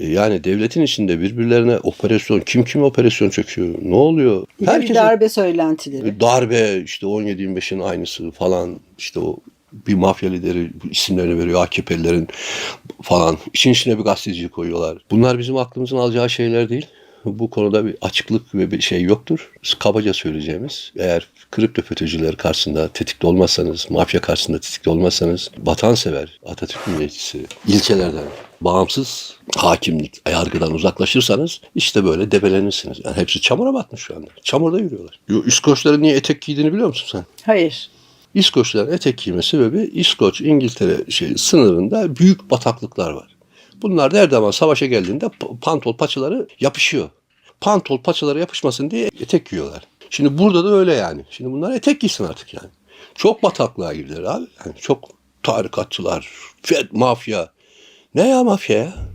E, Yani devletin içinde birbirlerine operasyon, kim kim operasyon çöküyor, ne oluyor? Herkesin- darbe söylentileri. darbe işte 17-25'in aynısı falan işte o bir mafya lideri isimlerini veriyor AKP'lilerin falan. İşin içine bir gazeteci koyuyorlar. Bunlar bizim aklımızın alacağı şeyler değil. Bu konuda bir açıklık ve bir şey yoktur. Kabaca söyleyeceğimiz eğer kripto FETÖ'cüler karşısında tetikte olmazsanız, mafya karşısında tetikte olmazsanız vatansever, Atatürk milliyetçisi, ilkelerden bağımsız hakimlik, yargıdan uzaklaşırsanız işte böyle debelenirsiniz. Yani hepsi çamura batmış şu anda. Çamurda yürüyorlar. Yo, İskoçların niye etek giydiğini biliyor musun sen? Hayır. İskoçların etek giyme sebebi İskoç, İngiltere şey, sınırında büyük bataklıklar var. Bunlar da her zaman savaşa geldiğinde pantol paçaları yapışıyor. Pantol paçaları yapışmasın diye etek giyiyorlar. Şimdi burada da öyle yani. Şimdi bunlar etek giysin artık yani. Çok bataklığa girdiler abi. Yani çok tarikatçılar, FED, mafya. Ne ya mafya ya?